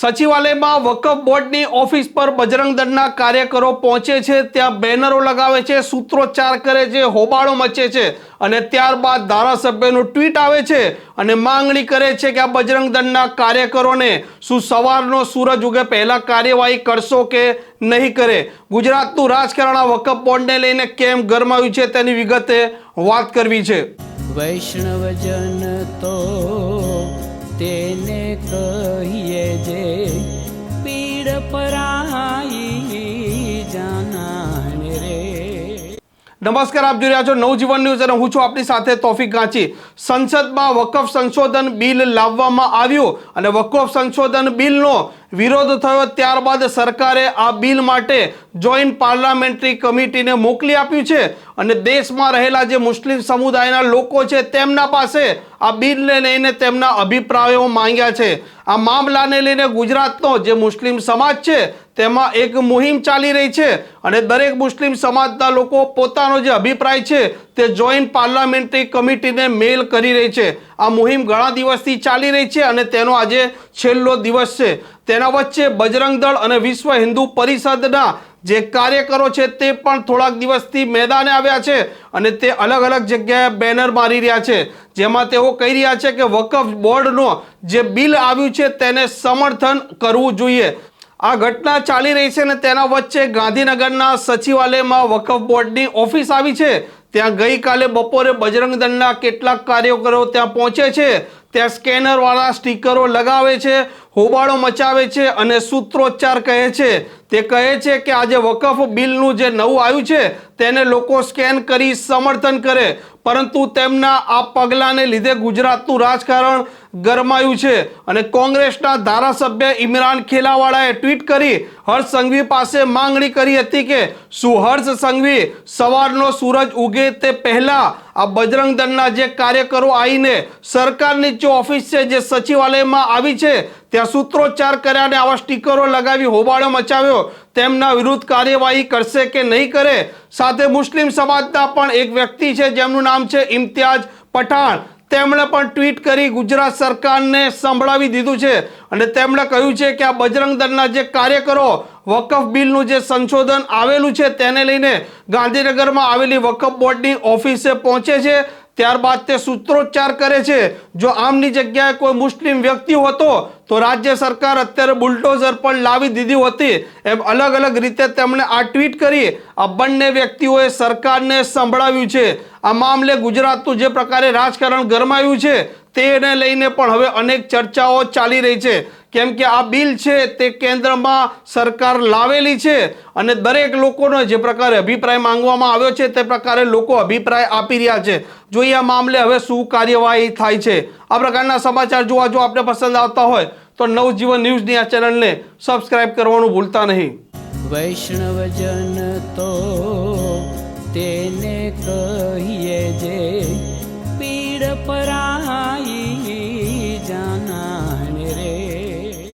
સચિવાલયમાં વકફ બોર્ડની ઓફિસ પર બજરંગ દળના કાર્યકરો પહોંચે છે, ત્યાં બેનરો લગાવે છે, સૂત્રોચ્ચાર કરે છે, હોબાળો મચે છે અને ત્યારબાદ ધારાસભ્યનું ટ્વીટ આવે છે અને માંગણી કરે છે કે આ બજરંગ દળના કાર્યકરોને શું સવારનો સૂરજ ઉગે, પહેલાં કાર્યવાહી કરશો કે નહીં કરે? ગુજરાતનું રાજકારણ આ વકફ બોર્ડને લઈને કેમ ગરમાયું છે તેની વિગતે વાત કરવી છે. વૈષ્ણવજન તો તેને કહીએ નમસ્કાર, આપ જોઈ રહ્યા છો નવજીવન ન્યૂઝ અને હું છું આપની સાથે તોફિક ગાંચી. સંસદમાં વકફ સંશોધન બિલ લાવવામાં આવ્યું અને વકફ સંશોધન બિલનો વિરોધ થયો ત્યારબાદ સરકારે આ બિલ માટે જોઈન્ટ પાર્લામેન્ટરી કમિટીને મોકલી આપ્યું છે અને દેશમાં રહેલા જે મુસ્લિમ સમુદાયના લોકો છે તેમના પાસે આ બિલને લઈને તેમના અભિપ્રાયો માંગ્યા છે. આ મામલાને લઈને ગુજરાતનો જે મુસ્લિમ સમાજ છે તેમાં એક મુહિમ ચાલી રહી છે અને દરેક મુસ્લિમ સમાજના લોકો પોતાનો જે અભિપ્રાય છે તે જોઈન્ટ પાર્લામેન્ટરી કમિટીને મેલ કરી રહી છે. આ મુહિમ ઘણા દિવસથી ચાલી રહી છે અને તેનો આજે છેલ્લો દિવસ છે. તેના વચ્ચે બજરંગ દળ અને વિશ્વ હિન્દુ પરિષદના જે કાર્યકરો છે તે પણ થોડાક દિવસથી મેદાને આવ્યા છે અને તે અલગ અલગ જગ્યાએ બેનર મારી રહ્યા છે. જેમાં તેઓ કહી રહ્યા છે કે વકફ બોર્ડનો જે બિલ આવ્યું છે તેને સમર્થન કરવું જોઈએ. આ ઘટના ચાલી રહી છે અને તેના વચ્ચે ગાંધીનગરના સચિવાલયમાં વકફ બોર્ડની ઓફિસ આવી છે. ત્યાં ગઈકાલે બપોરે બજરંગ દળના કેટલાક કાર્યકરો ત્યાં પહોંચે છે. ત્યાં સ્કેનરવાળા સ્ટીકરો લગાવે છે. હોબાળો મચાવે છે અને સૂત્રોચ્ચાર કહે છે. તે કહે છે કે આજે વકફ બિલનું જે નવું આવ્યું છે, તેને લોકો સ્કેન કરી સમર્થન કરે. પરંતુ તેમના આ પગલાંને લીધે ગુજરાતનું રાજકારણ ગરમાયું છે અને કોંગ્રેસના ધારાસભ્ય ઇમરાન ખેલાવાળાએ ટ્વીટ કરી, હર્ષ સંઘવી પાસે માંગણી કરી હતી કે, શું હર્ષ સંઘવી, સવારનો સૂરજ ઉગે તે પહેલાં આ બજરંગ દળના જે કાર્યકરો આવીને સરકારની જે ઓફિસ છે, જે સચિવાલયમાં આવી છે ત્યાં સૂત્રોચ્ચાર કર્યા અને આવા સ્ટીકરો લગાવી હોબાળો મચાવ્યો. તેમના વિરુદ્ધ કાર્યવાહી કરશે કે નહીં કરે? સાથે મુસ્લિમ સમાજના પણ એક વ્યક્તિ છે, જેમનું નામ છે ઇમ્તિયાજ પઠાણ. તેમણે પણ ટ્વીટ કરી ગુજરાત સરકારને સંભળાવી દીધું છે અને તેમણે કહ્યું છે કે આ બજરંગ દળના જે કાર્યકરો વકફ બિલનું જે સંશોધન આવેલું છે, તેને લઈને ગાંધીનગરમાં આવેલી વકફ બોર્ડની ઓફિસે પહોંચે છે. ત્યારબાદ તે સૂત્રોચ્ચાર કરે છે, જો આમની જગ્યાએ કોઈ મુસ્લિમ વ્યક્તિ હતો, તો રાજ્ય સરકાર અત્યારે બુલડોઝર પણ લાવી દીધી હતી. એમ અલગ અલગ રીતે તેમણે આ ટ્વીટ કરી. આ બંને વ્યક્તિઓએ સરકારને સંભળાવ્યું છે. આ મામલે ગુજરાતનું જે પ્રકારે રાજકારણ ગરમાયું છે તેને લઈને પણ હવે અનેક ચર્ચાઓ ચાલી રહી છે. કેમ કે આ બિલ છે તે કેન્દ્રમાં સરકાર લાવેલી છે અને દરેક લોકોનો જે પ્રકારે અભિપ્રાય માંગવામાં આવ્યો છે તે પ્રકારે લોકો અભિપ્રાય આપી રહ્યા છે. જોઈએ આ મામલે હવે શું કાર્યવાહી થાય છે. આ પ્રકારના સમાચાર જોવા જો આપને પસંદ આવતા હોય તો નવજીવન ન્યૂઝની આ ચેનલને સબસ્ક્રાઇબ કરવાનું ભૂલતા નહીં. વૈષ્ણવજન તો તેને કહીએ જે